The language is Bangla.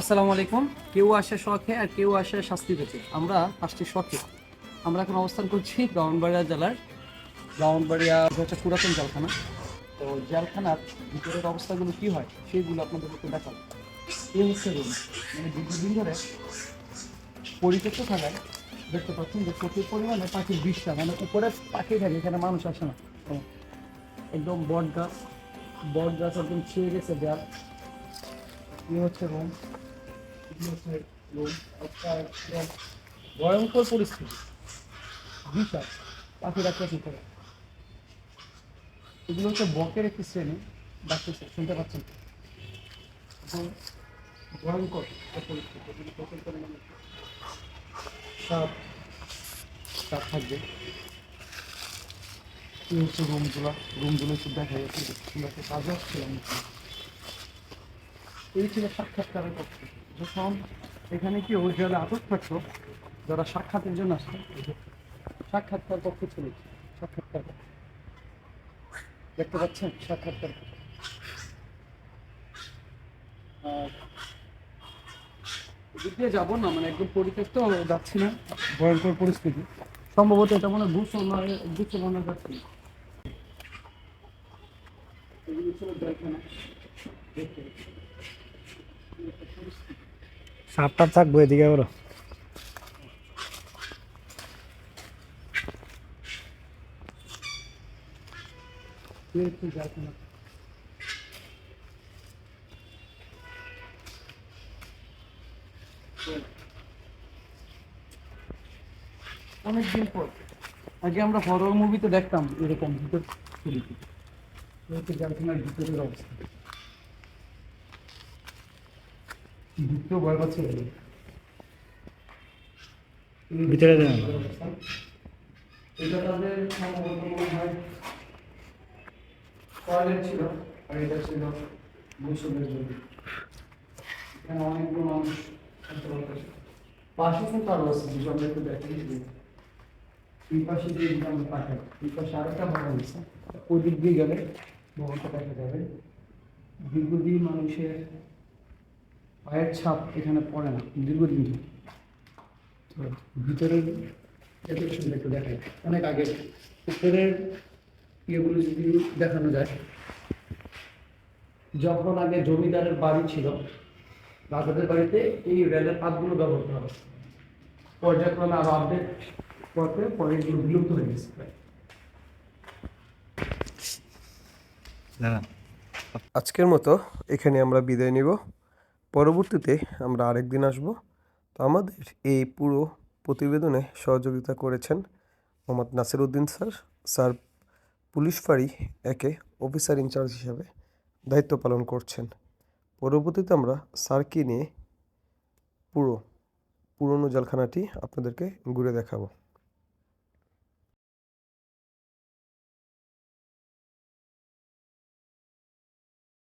আসসালামু আলাইকুম। কেউ আসে শখে আর কেউ আসে শাস্তি পেতে। আমরা পাঁচটি শখে। আমরা এখন অবস্থান করছি ব্রাহ্মণবাড়িয়া জেলার ব্রাহ্মণবাড়িয়া হচ্ছে পুরাতন জেলখানা। তো জেলখানার ভিতরের অবস্থাগুলো কি হয় সেইগুলো আপনাদের একটু দেখাবো। এই হচ্ছে রুম মানে দীর্ঘদিন ধরে পরিত্যক্ত থাকায় দেখতে পাচ্ছেন যে প্রচুর পরিমাণে পাখির বিষটা মানে উপরে পাখি থাকে, এখানে মানুষ আসে না। একদম বট গাছ বট গাছ একদম ছেয়ে গেছে দেয়াল এই হচ্ছে রুম ভয়ঙ্কর পরিস্থিতি। বিশাল। পাখি রাখতে শিখতে এগুলো হচ্ছে বকের একটি শ্রেণি। ডাকতেছে শুনতে পাচ্ছেন? ভয়ঙ্কর পরিস্থিতি। থাকবে। এই হচ্ছে রুমগুলো। রুমগুলো একটু দেখা যাচ্ছে। আমরা একটা কাজে এই ছিল সাক্ষাৎকারের কক্ষ যখন এখানে কি ওই যারা আটক থাকতো? যারা সাক্ষাতের জন্য আসতো সাক্ষাৎকার কক্ষ ছিল সাক্ষাৎকার দেখতে পাচ্ছেন, সাক্ষাৎকার এদিক দিয়ে যাব না মানে একদম পরিত্যক্ত যাচ্ছি না, ভয়ঙ্কর পরিস্থিতি। সম্ভবত এটা মনে হয় গুছল নয় গুছল না। এগুলো ছিল জেলখানা দেখতে সাপ টাপ থাকব এদিকে বলো। অনেকদিন পর। আগে আমরা হরর মুভিতে দেখতাম এরকম ভিতর ভিতরের অবস্থা। ভিতরেও ভয় পাচ্ছে ভিতরে। এটা তাদের সম্ভবত মনে হয় টয়লেট ছিল আর এটা ছিল গোসলের জন্য। এখানে অনেকগুলো মানুষ পাশে কিন্তু আরও আছে যদি আমরা একটু এই পাশে দিয়ে যদি আমরা পাঠাই এই পাশে আরেকটা ভবন আছে ওই দিক দিয়ে গেলে ভবনটা দেখা যাবে। দীর্ঘদিন মানুষের পায়ের ছাপ এখানে পড়ে না দীর্ঘদিন ধরে। তো ভিতরের ডেকোরেশনটা একটু দেখাই। অনেক আগে উপরের ইয়েগুলো যদি দেখানো যায় যখন আগে জমিদারের বাড়ি ছিল রাজাদের বাড়িতে এই রেলের পাতগুলো ব্যবহার করা হতো। পর্যায়ক্রমে আরও আপডেট করতে পরে এগুলো বিলুপ্ত হয়ে গেছে। আজকের মতো এখানে আমরা বিদায় নিব। পরবর্তীতে আমরা আরেকদিন আসব। তো আমাদের এই পুরো প্রতিবেদনে সহযোগিতা করেছেন Mohammad Nasir Uddin sir. Sir police ফাঁড়ি একে অফিসার ইনচার্জ হিসাবে দায়িত্ব পালন করছেন। পরবর্তীতে আমরা স্যারকে নিয়ে পুরো পুরনো জেলখানাটি আপনাদেরকে ঘুরে দেখাবো।